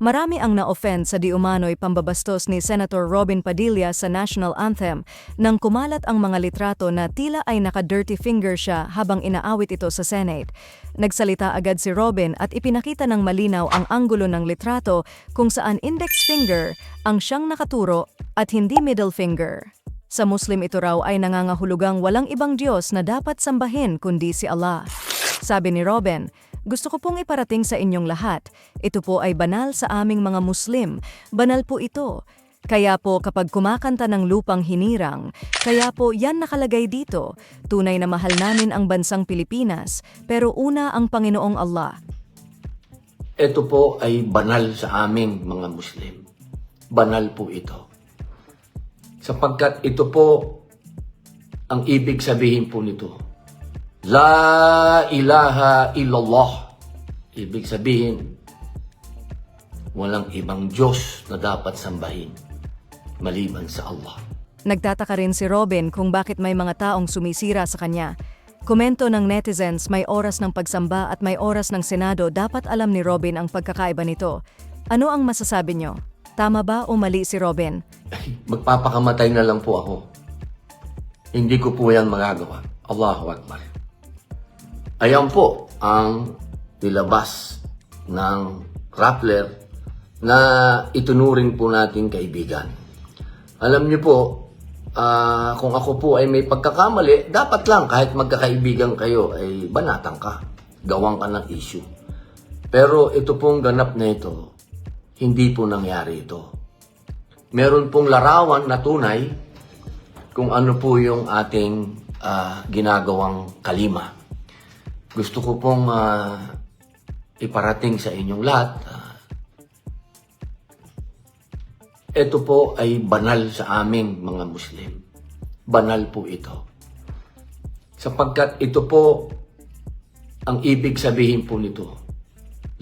Marami ang na-offend sa diumano'y pambabastos ni Senator Robin Padilla sa national anthem nang kumalat ang mga litrato na tila ay naka-dirty finger siya habang inaawit ito sa Senate. Nagsalita agad si Robin at ipinakita ng malinaw ang anggulo ng litrato kung saan index finger ang siyang nakaturo at hindi middle finger. Sa Muslim ito raw ay nangangahulugang walang ibang Diyos na dapat sambahin kundi si Allah. Sabi ni Robin, gusto ko pong iparating sa inyong lahat. Ito po ay banal sa aming mga Muslim. Banal po ito. Kaya po kapag kumakanta ng lupang hinirang, kaya po yan nakalagay dito. Tunay na mahal namin ang bansang Pilipinas, pero una ang Panginoong Allah. Ito po ay banal sa aming mga Muslim. Banal po ito. Sapagkat ito po ang ibig sabihin po nito. La ilaha illallah. Ibig sabihin, walang ibang Diyos na dapat sambahin maliban sa Allah. Nagtataka rin si Robin kung bakit may mga taong sumisira sa kanya. Komento ng netizens may oras ng pagsamba at may oras ng Senado dapat alam ni Robin ang pagkakaiba nito. Ano ang masasabi nyo? Tama ba o mali si Robin? Ay, magpapakamatay na lang po ako. Hindi ko po yan magagawa. Allahu Akbar. Ayan po ang nilabas ng Rappler na itunuring po nating kaibigan. Alam niyo po, ah, kung ako po ay may pagkakamali, dapat lang kahit magkakaibigan kayo ay banatang ka. Gawang ka ng issue. Pero ito pong ganap na ito, hindi po nangyari ito meron pong larawan na tunay kung ano po yung ating ah, ginagawang kalima. Gusto ko pong ah, iparating sa inyong lahat. ah, ito po ay banal sa aming mga Muslim. Banal po ito. Sapagkat ito po ang ibig sabihin po nito.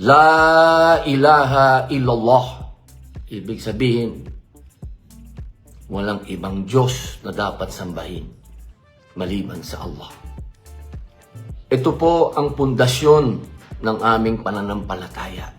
La ilaha illallah. Ibig sabihin, walang ibang Diyos na dapat sambahin maliban sa Allah. Ito po ang pundasyon ng aming pananampalataya.